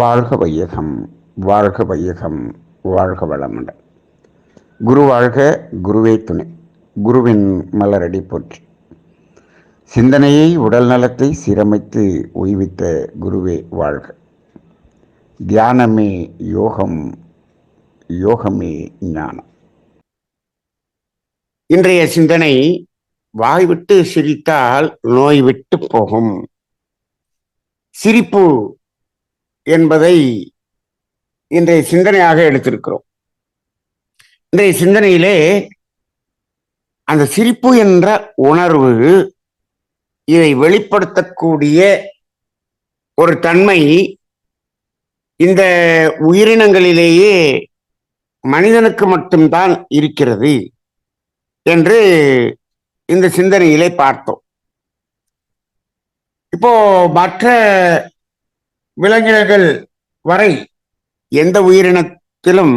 வாழ்க வையகம் வாழ்க வையகம் வாழ்க வளமுடன். குரு வாழ்க குருவே துணை. குருவின் மலரடி போற்றி. சிந்தனையை உடல் நலத்தை சீரமைத்து ஓய்வித்த குருவே வாழ்க. தியானமே யோகம் யோகமே ஞானம். இன்றைய சிந்தனை வாய் விட்டு சிரித்தால் நோய் விட்டு போகும். சிரிப்பு என்பதை இன்றைய சிந்தனையாக எடுத்திருக்கிறோம். இன்றைய சிந்தனையிலே அந்த சிரிப்பு என்ற உணர்வு இதை வெளிப்படுத்தக்கூடிய ஒரு தன்மை இந்த உயிரினங்களிலேயே மனிதனுக்கு மட்டும்தான் இருக்கிறது என்று இந்த சிந்தனையிலே பார்த்தோம். இப்போ மற்ற விலங்கினர்கள் வரை எந்த உயிரினத்திலும்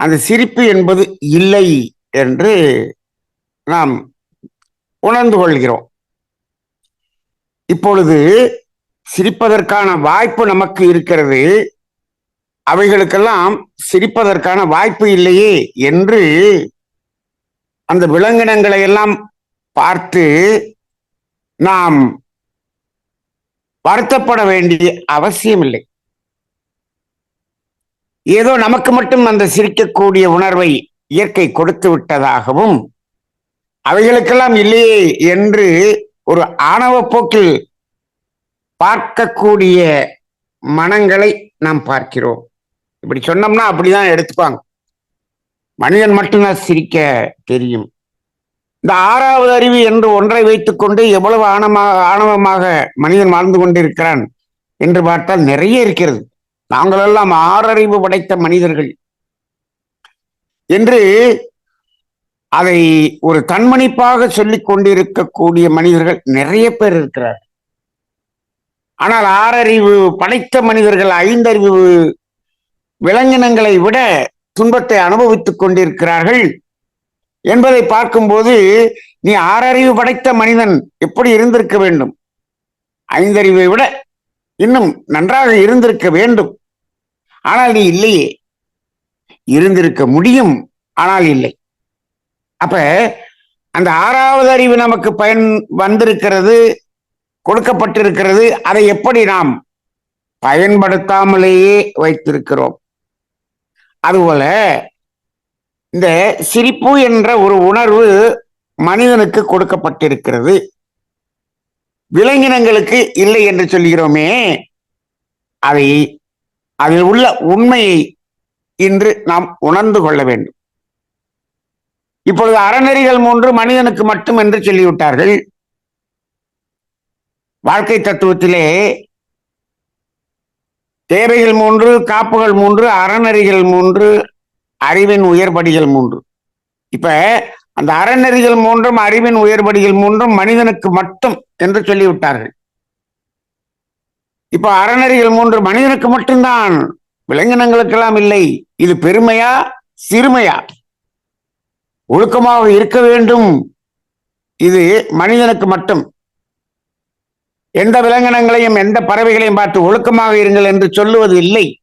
அந்த சிரிப்பு என்பது இல்லை என்று நாம் உணர்ந்து கொள்கிறோம். இப்பொழுது சிரிப்பதற்கான வாய்ப்பு நமக்கு இருக்கிறது. அவைகளுக்கெல்லாம் சிரிப்பதற்கான வாய்ப்பு இல்லையே என்று அந்த விலங்கினங்களை எல்லாம் பார்த்து நாம் வருத்தப்பட வேண்டிய அவசியம் இல்லை ஏதோ நமக்கு மட்டும் அந்த சிரிக்கக்கூடிய உணர்வை இயற்கை கொடுத்து விட்டதாகவும் அவைகளுக்கெல்லாம் இல்லையே என்று ஒரு ஆணவ போக்கில் பார்க்கக்கூடிய மனங்களை நாம் பார்க்கிறோம். இப்படி சொன்னோம்னா அப்படிதான் எடுத்துப்பாங்க. மனிதன் மட்டும்தான் சிரிக்க தெரியும். இந்த ஆறாவது அறிவு என்று ஒன்றை வைத்துக்கொண்டு எவ்வளவு ஆணமாக ஆணவமாக மனிதன் வாழ்ந்து கொண்டிருக்கிறான் என்று பார்த்தால் நிறைய இருக்கிறது. நாங்களெல்லாம் ஆறறிவு படைத்த மனிதர்கள். என்று அதை ஒரு தன்மணிப்பாக சொல்லிக் கொண்டிருக்கக்கூடிய மனிதர்கள் நிறைய பேர் இருக்கிறார். ஆனால் ஆறறிவு படைத்த மனிதர்கள் ஐந்தறிவு விலங்கினங்களை விட துன்பத்தை அனுபவித்துக் கொண்டிருக்கிறார்கள். என்பதை பார்க்கும்போது நீ ஆறறிவு படைத்த மனிதன் எப்படி இருந்திருக்க வேண்டும்? ஐந்தறிவை விட இன்னும் நன்றாக இருந்திருக்க வேண்டும். ஆனால் நீ இல்லையே. இருந்திருக்க முடியும் ஆனால் இல்லை. அப்ப அந்த ஆறாவது அறிவு நமக்கு பயன் வந்திருக்கிறது கொடுக்கப்பட்டிருக்கிறது அதை எப்படி நாம் பயன்படுத்தாமலேயே வைத்திருக்கிறோம்? அதுபோல இந்த சிரிப்பு என்ற ஒரு உணர்வு மனிதனுக்கு கொடுக்கப்பட்டிருக்கிறது. விலங்கினங்களுக்கு இல்லை என்று சொல்கிறோமே அதை அதில் உள்ள உண்மையை இன்று நாம் உணர்ந்து கொள்ள வேண்டும். இப்பொழுது அறநெறிகள் மூன்று மனிதனுக்கு மட்டும் என்று சொல்லிவிட்டார்கள். வாழ்க்கை தத்துவத்திலே தேவைகள் மூன்று காப்புகள் மூன்று அறநெறிகள் மூன்று அறிவின் உயர்படிகள் மூன்று இப்ப அந்த அறநெறிகள் மூன்றும் அறிவின் உயர்படிகள் மூன்றும் மனிதனுக்கு மட்டும் என்று சொல்லிவிட்டார்கள். இப்ப அறநெறிகள் மூன்று மனிதனுக்கு மட்டும்தான். விலங்கினங்களுக்கெல்லாம் இல்லை. இது பெருமையா சிறுமையா? ஒழுக்கமாக இருக்க வேண்டும். இது மனிதனுக்கு மட்டும். எந்த விலங்கினங்களையும் எந்த பறவைகளையும் பார்த்து ஒழுக்கமாக இருங்கள் என்று சொல்லுவது இல்லை.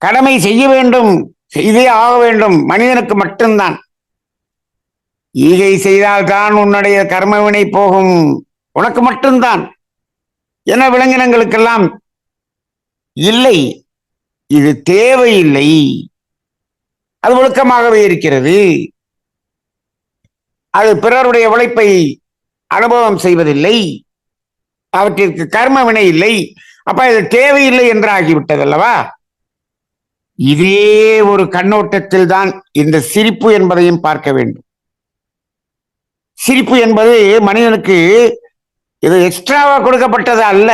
கடமை செய்ய வேண்டும் செய்தே ஆக வேண்டும் மனிதனுக்கு மட்டும்தான். ஈகை செய்தால்தான் உன்னுடைய கர்மவினை போகும் உனக்கு மட்டும்தான். என விலங்கினங்களுக்கெல்லாம்? இல்லை இது தேவையில்லை. அது ஒழுக்கமாகவே இருக்கிறது. அது பிறருடைய உழைப்பை அனுபவம் செய்வதில்லை. அவற்றிற்கு கர்ம வினை இல்லை. அப்ப இது தேவையில்லை என்று ஆகிவிட்டது அல்லவா? இதே ஒரு கண்ணோட்டத்தில் தான் இந்த சிரிப்பு என்பதையும் பார்க்க வேண்டும். சிரிப்பு என்பது மனிதனுக்கு இது எக்ஸ்ட்ராவா கொடுக்கப்பட்டது அல்ல.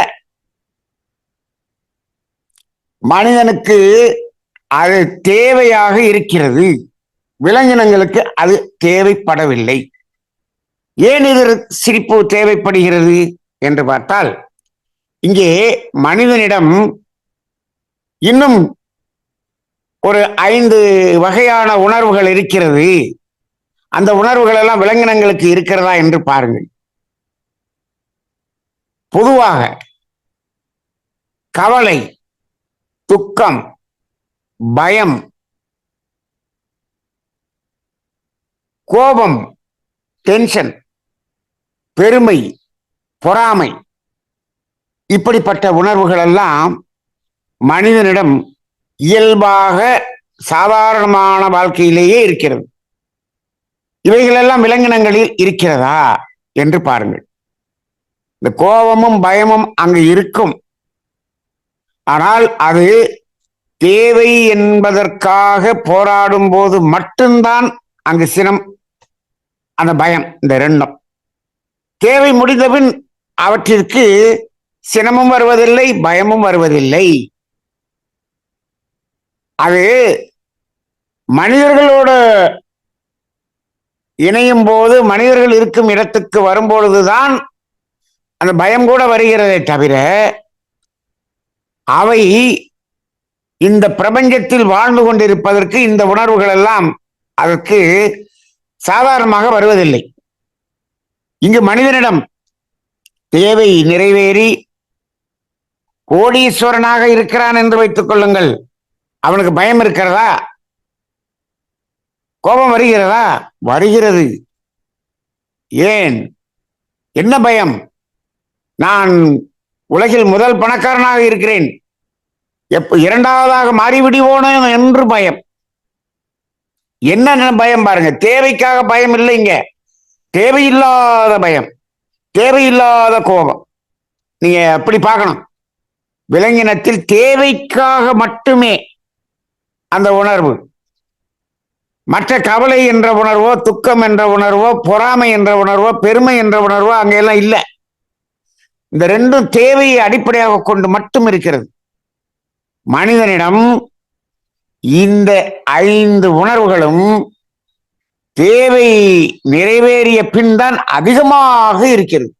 மனிதனுக்கு அது தேவையாக இருக்கிறது. விலங்கினங்களுக்கு அது தேவைப்படவில்லை. ஏன் இது சிரிப்பு தேவைப்படுகிறது என்று பார்த்தால் இங்கே மனிதனிடம் இன்னும் ஒரு ஐந்து வகையான உணர்வுகள் இருக்கிறது. அந்த உணர்வுகள் எல்லாம் விலங்கினங்களுக்கு இருக்கிறதா என்று பாருங்கள். பொதுவாக கவலை துக்கம் பயம் கோபம் டென்ஷன் பெருமை பொறாமை இப்படிப்பட்ட உணர்வுகள் எல்லாம் மனிதனிடம் இயல்பாக சாதாரணமான வாழ்க்கையிலேயே இருக்கிறது. இவைகளெல்லாம் விலங்கினங்களில் இருக்கிறதா என்று பாருங்கள். இந்த கோபமும் பயமும் அங்கு இருக்கும். ஆனால் அது தேவை என்பதற்காக போராடும் போது மட்டும்தான் அங்கு சினம் அந்த பயம் இந்த ரெண்டும் தேவை முடிந்தபின் அவற்றிற்கு சினமும் வருவதில்லை பயமும் வருவதில்லை. அது மனிதர்களோட இணையும் போது மனிதர்கள் இருக்கும் இடத்துக்கு வரும்பொழுதுதான் அந்த பயம் கூட வருகிறதே தவிர அவை இந்த பிரபஞ்சத்தில் வாழ்ந்து கொண்டிருப்பதற்கு இந்த உணர்வுகள் எல்லாம் அதற்கு சாதாரணமாக வருவதில்லை. இங்கு மனிதனிடம் தேவை நிறைவேறி கோடீஸ்வரனாக இருக்கிறான் என்று வைத்துக் கொள்ளுங்கள். அவனுக்கு பயம் இருக்கிறதா? கோபம் வருகிறதா? வருகிறது. ஏன்? என்ன பயம்? நான் உலகில் முதல் பணக்காரனாக இருக்கிறேன். எப்ப இரண்டாவதாக மாறிவிடுவோனோ என்று பயம். என்ன பயம் பாருங்க. தேவைக்காக பயம் இல்லைங்க தேவையில்லாத பயம். தேவையில்லாத கோபம். நீங்க அப்படி பார்க்கணும். விலங்கினத்தில் தேவைக்காக மட்டுமே அந்த உணர்வு. மற்ற கவலை என்ற உணர்வோ துக்கம் என்ற உணர்வோ பொறாமை என்ற உணர்வோ பெருமை என்ற உணர்வோ அங்கெல்லாம் இல்லை. இந்த ரெண்டும் தேவையை அடிப்படையாக கொண்டு மட்டும் இருக்கிறது. மனிதனிடம் இந்த ஐந்து உணர்வுகளும் தேவை நிறைவேறிய பின் தான் அதிகமாக இருக்கிறது.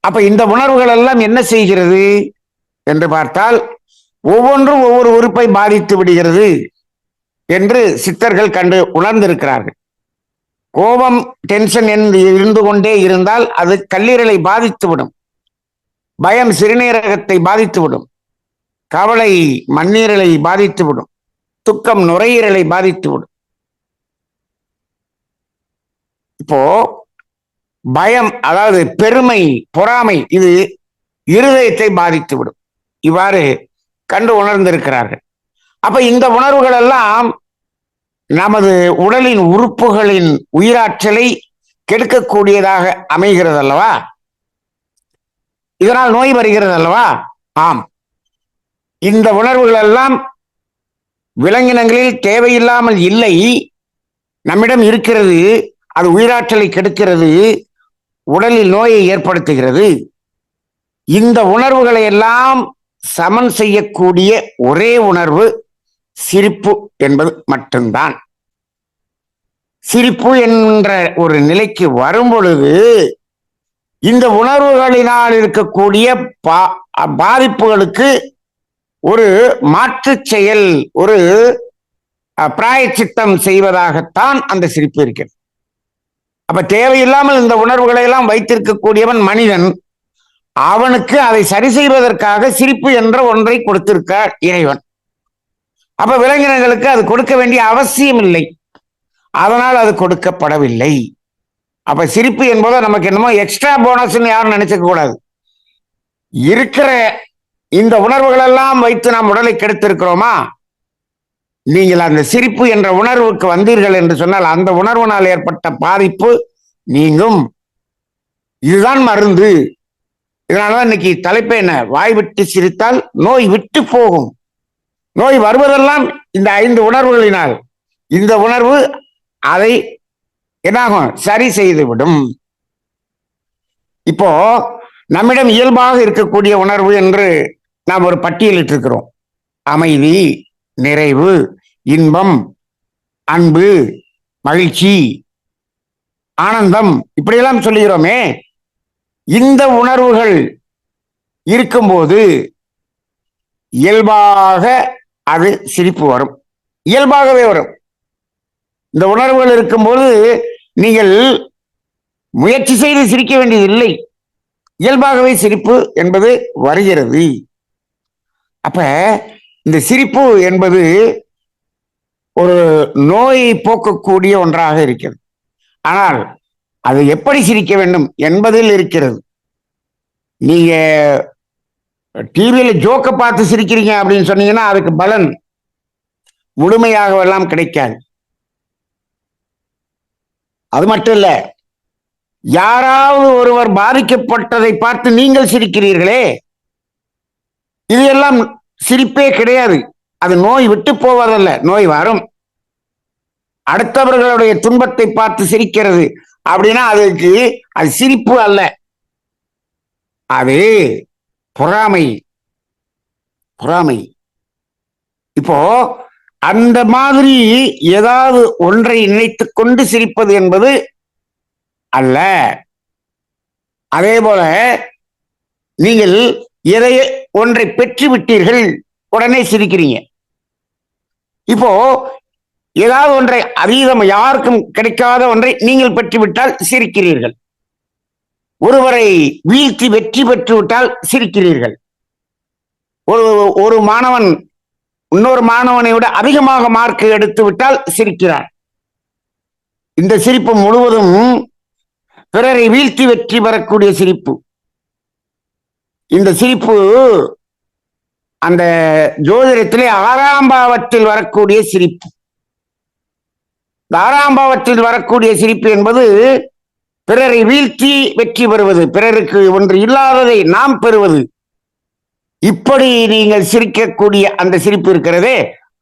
அப்ப இந்த உணர்வுகள் எல்லாம் என்ன செய்கிறது? என்று பார்த்தால் ஒவ்வொன்றும் ஒவ்வொரு உறுப்பை பாதித்து விடுகிறது என்று சித்தர்கள் கண்டு உணர்ந்திருக்கிறார்கள். கோபம் டென்ஷன் என்று இருந்து கொண்டே இருந்தால் அது கல்லீரலை பாதித்துவிடும் பயம் சிறுநீரகத்தை பாதித்துவிடும் கவலை மண்ணீரலை பாதித்துவிடும் துக்கம் நுரையீரலை பாதித்துவிடும் இப்போ பயம் அதாவது பெருமை பொறாமை இது இருதயத்தை பாதித்துவிடும் இவ்வாறு கண்டு உணர்ந்திருக்கிறார்கள். அப்ப இந்த உணர்வுகள் எல்லாம் நமது உடலின் உறுப்புகளின் உயிராற்றலை கெடுக்கக்கூடியதாக அமைகிறது அல்லவா இதனால் நோய் வருகிறது அல்லவா ஆம். இந்த உணர்வுகள் எல்லாம் விலங்கினங்களில் தேவையில்லாமல் இல்லை. நம்மிடம் இருக்கிறது அது உயிராற்றலை கெடுக்கிறது உடலில் நோயை ஏற்படுத்துகிறது. இந்த உணர்வுகளை எல்லாம் சமன் செய்யக்கூடிய ஒரே உணர்வு சிரிப்பு என்பது மட்டும்தான். சிரிப்பு என்ற ஒரு நிலைக்கு வரும் பொழுது இந்த உணர்வுகளினால் இருக்கக்கூடிய பா- பாதிப்புகளுக்கு ஒரு மாற்று செயல் ஒரு பிராயச்சித்தம் செய்வதாகத்தான் அந்த சிரிப்பு இருக்கிறது. அப்ப தேவையில்லாமல் இந்த உணர்வுகளை எல்லாம் வைத்திருக்கக்கூடியவன் மனிதன் அவனுக்கு அதை சரி செய்வதற்காக சிரிப்பு என்ற ஒன்றை கொடுத்திருக்கார் இறைவன். அப்ப விலங்கினங்களுக்கு அது கொடுக்க வேண்டிய அவசியம் இல்லை. அதனால் அது கொடுக்கப்படவில்லை. அப்ப சிரிப்பு என்பது நமக்கு என்னமோ எக்ஸ்ட்ரா போனஸ்ன்னு யாரும் நினைச்சுக்க கூடாது. இருக்கிற இந்த உணர்வுகளெல்லாம் வைத்து நாம் உடலை கெடுத்திருக்கிறோமா? நீங்கள் அந்த சிரிப்பு என்ற உணர்வுக்கு வந்தீர்கள் என்று சொன்னால் அந்த உணர்வினால் ஏற்பட்ட பாதிப்பு நீங்கும். இதுதான் மருந்து. இதனாலதான் இன்னைக்கு தலைப்பு என்ன? வாய் விட்டு சிரித்தால் நோய் விட்டு போகும். நோய் வருவதெல்லாம் இந்த ஐந்து உணர்வுகளினால். இந்த உணர்வு அதை என்னாகும்? சரி செய்து விடும் இப்போ நம்மிடம் இயல்பாக இருக்கக்கூடிய உணர்வு என்று நாம் ஒரு பட்டியலிட்டிருக்கிறோம். அமைதி நிறைவு இன்பம் அன்பு மகிழ்ச்சி ஆனந்தம் இப்படியெல்லாம் சொல்லுகிறோமே. இந்த உணர்வுகள் இருக்கும்போது இயல்பாக அது சிரிப்பு வரும். இயல்பாகவே வரும். இந்த உணர்வுகள் இருக்கும்போது நீங்கள் முயற்சி செய்து சிரிக்க வேண்டியதில்லை இயல்பாகவே சிரிப்பு என்பது வருகிறது. அப்ப இந்த சிரிப்பு என்பது ஒரு நோயை போக்கக்கூடிய ஒன்றாக இருக்கிறது. ஆனால் அது எப்படி சிரிக்க வேண்டும் என்பதில் இருக்கிறது. நீங்க டிவியில ஜோக்க பார்த்து சிரிக்கிறீங்க அப்படின்னு சொன்னீங்கன்னா அதுக்கு பலன் முழுமையாக எல்லாம் கிடைக்காது. அது மட்டும் இல்ல யாராவது ஒருவர் பாதிக்கப்பட்டதை பார்த்து நீங்கள் சிரிக்கிறீர்களே இது எல்லாம் சிரிப்பே கிடையாது. அது நோய் விட்டு போவதல்ல நோய் வரும். அடுத்தவர்களுடைய துன்பத்தை பார்த்து சிரிக்கிறது. அப்படின்னா அதுக்கு அது சிரிப்பு அல்ல. அது பொறாமை. பொறாமை. இப்போ அந்த மாதிரி ஏதாவது ஒன்றை நினைத்துக் கொண்டு சிரிப்பது என்பது அல்ல. அதே போல நீங்கள் எதை ஒன்றை பெற்று விட்டீர்கள் உடனே சிரிக்கிறீங்க. இப்போ ஏதாவது ஒன்றை அதீதம் யாருக்கும் கிடைக்காத ஒன்றை நீங்கள் பெற்றுவிட்டால் சிரிக்கிறீர்கள். ஒருவரை வீழ்த்தி வெற்றி பெற்றுவிட்டால் சிரிக்கிறீர்கள். ஒரு ஒரு மாணவன் இன்னொரு மாணவனை விட அதிகமாக மார்க் எடுத்து விட்டால் சிரிக்கிறார். இந்த சிரிப்பு முழுவதும் பிறரை வீழ்த்தி வெற்றி பெறக்கூடிய சிரிப்பு. இந்த சிரிப்பு அந்த ஜோதிடத்திலே ஆறாம் பாவத்தில் வரக்கூடிய சிரிப்பு. தாராம்பாவத்தில் வரக்கூடிய சிரிப்பு என்பது பிறரை வீழ்த்தி வெற்றி பெறுவது. பிறருக்கு ஒன்று இல்லாததை நாம் பெறுவது. இப்படி நீங்கள் சிரிக்கக்கூடிய அந்த சிரிப்பு இருக்கிறதே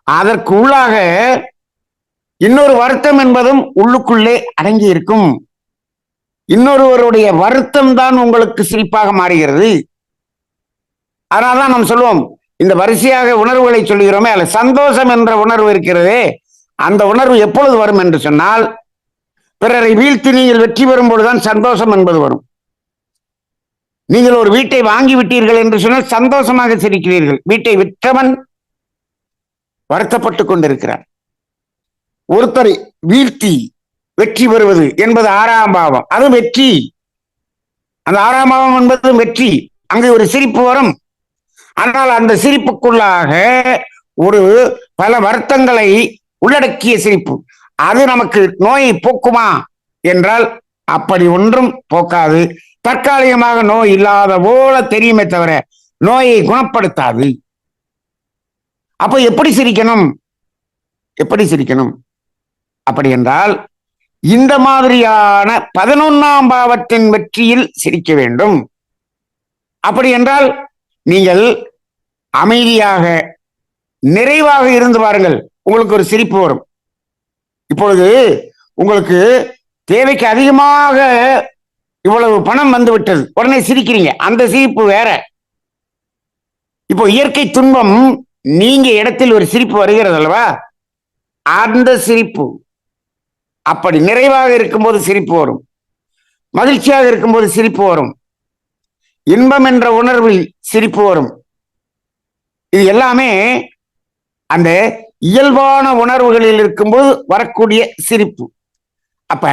அதற்கு உள்ளாக இன்னொரு வருத்தம் என்பதும் உள்ளுக்குள்ளே அடங்கி இருக்கும். இன்னொருவருடைய வருத்தம் தான் உங்களுக்கு சிரிப்பாக மாறுகிறது. அதனால்தான் நாம் சொல்லுவோம் இந்த வரிசையாக உணர்வுகளை சொல்லுகிறோமே அல்ல சந்தோஷம் என்ற உணர்வு இருக்கிறதே அந்த உணர்வு எப்பொழுது வரும் என்று சொன்னால் பிறரை வீழ்த்தி நீங்கள் வெற்றி பெறும் பொழுதுதான் சந்தோஷம் என்பது வரும். நீங்கள் ஒரு வீட்டை வாங்கி விட்டீர்கள் என்று சொன்னால் சந்தோஷமாக சிரிக்கிறீர்கள். வீட்டை விற்றவன் வருத்தப்பட்டுக் கொண்டிருக்கிறார் ஒருத்தரை வீழ்த்தி வெற்றி பெறுவது என்பது ஆறாம் பாவம். அது வெற்றி. அந்த ஆறாம் பாவம் என்பது வெற்றி. அங்கே ஒரு சிரிப்பு வரும். ஆனால் அந்த சிரிப்புக்குள்ளாக ஒரு பல வருத்தங்களை உள்ளடக்கிய சிரிப்பு. அது நமக்கு நோயை போக்குமா? என்றால் அப்படி ஒன்றும் போக்காது. தற்காலிகமாக நோய் இல்லாத போல தெரியுமே தவிர நோயை குணப்படுத்தாது. அப்ப எப்படி சிரிக்கணும்? எப்படி சிரிக்கணும்? அப்படி என்றால் இந்த மாதிரியான பதினொன்னாம் பாவத்தின் வெற்றியில் சிரிக்க வேண்டும். அப்படி என்றால் நீங்கள் அமைதியாக நிறைவாக இருந்து பாருங்கள். உங்களுக்கு ஒரு சிரிப்பு வரும். இப்பொழுது உங்களுக்கு தேவைக்கு அதிகமாக இவ்வளவு பணம் வந்து விட்டது உடனே சிரிக்கிறீங்க. அந்த சிரிப்பு வேற. இப்போ இயற்கை துன்பம் நீங்க இடத்தில் ஒரு சிரிப்பு வருகிறது அல்லவா? அந்த சிரிப்பு. அப்படி நிறைவாக இருக்கும்போது சிரிப்பு வரும். மகிழ்ச்சியாக இருக்கும்போது சிரிப்பு வரும். இன்பம் என்ற உணர்வில் சிரிப்பு வரும். இது எல்லாமே அந்த இயல்பான உணர்வுகளில் இருக்கும்போது வரக்கூடிய சிரிப்பு. அப்ப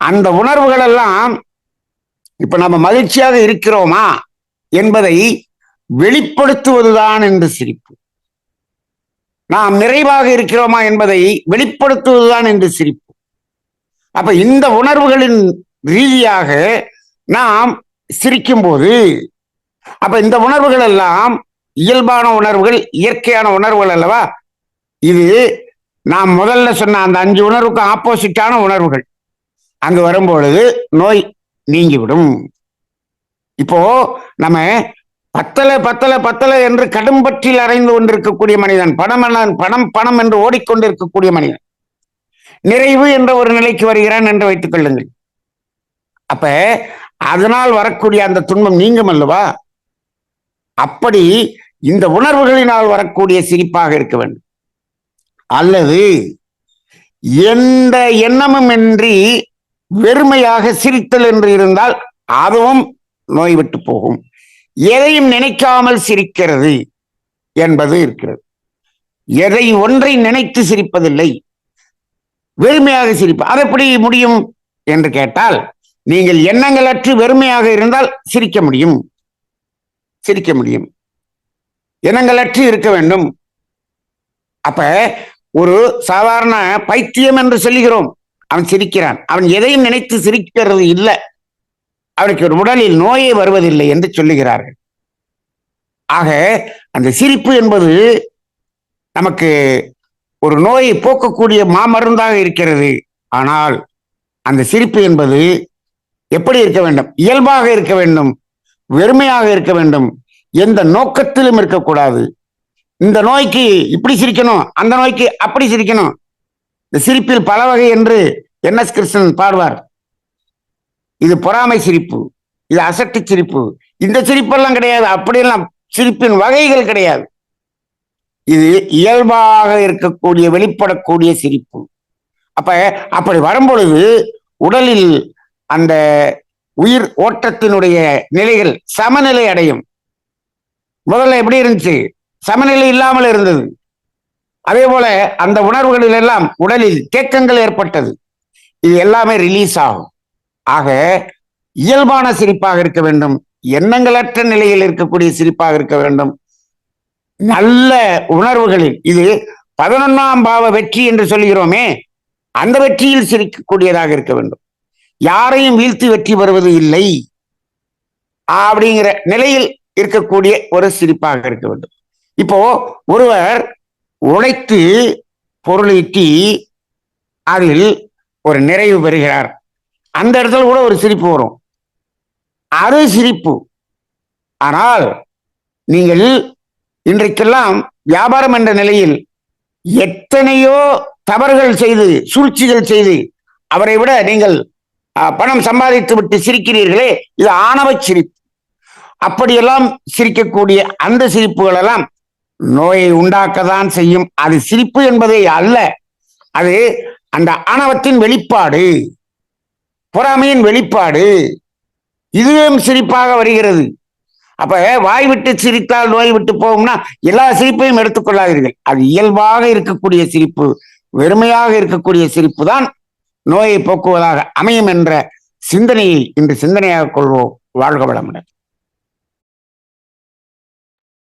அந்த உணர்வுகள் எல்லாம் இப்ப நம்ம மகிழ்ச்சியாக இருக்கிறோமா என்பதை வெளிப்படுத்துவதுதான் என்று சிரிப்பு. நாம் நிறைவாக இருக்கிறோமா என்பதை வெளிப்படுத்துவதுதான் என்று சிரிப்பு. அப்ப இந்த உணர்வுகளின் ரீதியாக நாம் சிரிக்கும்போது அப்ப இந்த உணர்வுகள் எல்லாம் இயல்பான உணர்வுகள் இயற்கையான உணர்வுகள் அல்லவா? இது நாம் முதல்ல சொன்ன அந்த அஞ்சு உணர்வுக்கு ஆப்போசிட்டான உணர்வுகள். அங்கு வரும்பொழுது நோய் நீங்கிவிடும். இப்போ நம்ம பத்தல பத்தல பத்தல என்று கடும்பற்றில் அறைந்து கொண்டிருக்கக்கூடிய மனிதன் பணம் பணம் பணம் என்று ஓடிக்கொண்டிருக்கக்கூடிய மனிதன் நிறைவு என்ற ஒரு நிலைக்கு வருகிறான் என்று வைத்துக் கொள்ளுங்கள். அப்ப அதனால் வரக்கூடிய அந்த துன்பம் நீங்கும் அல்லவா? அப்படி இந்த உணர்வுகளினால் வரக்கூடிய சிரிப்பாக இருக்க வேண்டும். அல்லது எந்த எண்ணமுமின்றி வெறுமையாக சிரித்தல் என்று இருந்தால் அதுவும் நோய் விட்டு போகும். எதையும் நினைக்காமல் சிரிக்கிறது என்பது இருக்கிறது. எதை ஒன்றை நினைத்து சிரிப்பதில்லை. வெறுமையாக சிரிப்பு அது எப்படி முடியும் என்று கேட்டால் நீங்கள் எண்ணங்களற்று வெறுமையாக இருந்தால் சிரிக்க முடியும். சிரிக்க முடியும். எண்ணங்களற்று இருக்க வேண்டும். அப்ப ஒரு சாதாரண பைத்தியம் என்று சொல்லுகிறோம். அவன் சிரிக்கிறான். அவன் எதையும் நினைத்து சிரிக்கிறது இல்லை. அவனுக்கு ஒரு உடலில் நோயே வருவதில்லை என்று சொல்லுகிறார்கள். ஆக அந்த சிரிப்பு என்பது நமக்கு ஒரு நோயை போக்கக்கூடிய மாமருந்தாக இருக்கிறது. ஆனால் அந்த சிரிப்பு என்பது எப்படி இருக்க வேண்டும்? இயல்பாக இருக்க வேண்டும். வெறுமையாக இருக்க வேண்டும். எந்த நோக்கத்திலும் இருக்கக்கூடாது. இந்த நோய்க்கு இப்படி சிரிக்கணும் அந்த நோய்க்கு அப்படி சிரிக்கணும். இந்த சிரிப்பில் பல வகை என்று என் எஸ் கிருஷ்ணன் பாடுவார். இது பொறாமை சிரிப்பு இது அசட்டு சிரிப்பு. இந்த சிரிப்பெல்லாம் கிடையாது அப்படியெல்லாம் சிரிப்பின் வகைகள் கிடையாது. இது இயல்பாக இருக்கக்கூடிய வெளிப்படக்கூடிய சிரிப்பு. அப்ப அப்படி வரும்பொழுது உடலில் அந்த உயிர் ஓட்டத்தினுடைய நிலைகள் சமநிலை அடையும். முதல்ல எப்படி இருந்துச்சு? சமநிலை இல்லாமல் இருந்தது. அதே போல அந்த உணர்வுகளில் எல்லாம் உடலில் தேக்கங்கள் ஏற்பட்டது. இது எல்லாமே ரிலீஸ் ஆகும். ஆக இயல்பான சிரிப்பாக இருக்க வேண்டும். எண்ணங்களற்ற நிலையில் இருக்கக்கூடிய சிரிப்பாக இருக்க வேண்டும். நல்ல உணர்வுகளில் இது பதினொன்னாம் பாவ வெற்றி என்று சொல்கிறோமே அந்த வெற்றியில் சிரிக்கக்கூடியதாக இருக்க வேண்டும். யாரையும் வீழ்த்தி வெற்றி பெறுவது இல்லை. அப்படிங்கிற நிலையில் இருக்கக்கூடிய ஒரு சிரிப்பாக இருக்க வேண்டும். இப்போ ஒருவர் உழைத்து பொருளீட்டி அதில் ஒரு நிறைவு பெறுகிறார். அந்த இடத்துல கூட ஒரு சிரிப்பு வரும். அது சிரிப்பு. ஆனால் நீங்கள் இன்றைக்கெல்லாம் வியாபாரம் என்ற நிலையில் எத்தனையோ தவறுகள் செய்து சூழ்ச்சிகள் செய்து அவரை விட நீங்கள் பணம் சம்பாதித்து விட்டு சிரிக்கிறீர்களே இது ஆணவ சிரிப்பு. அப்படியெல்லாம் சிரிக்கக்கூடிய அந்த சிரிப்புகள் எல்லாம் நோயை உண்டாக்கத்தான் செய்யும். அது சிரிப்பு என்பதே அல்ல. அது அந்த ஆணவத்தின் வெளிப்பாடு பொறாமையின் வெளிப்பாடு. இதுவும் சிரிப்பாக வருகிறது. அப்ப வாய் விட்டு சிரித்தால் நோய் விட்டு போகும்னா எல்லா சிரிப்பையும் எடுத்துக்கொள்ளாதீர்கள். அது இயல்பாக இருக்கக்கூடிய சிரிப்பு வெறுமையாக இருக்கக்கூடிய சிரிப்பு தான் நோயை போக்குவதாக அமையும் என்ற சிந்தனையை இன்று சிந்தனையாக கொள்வோம். வாழ்க வளமுடன்.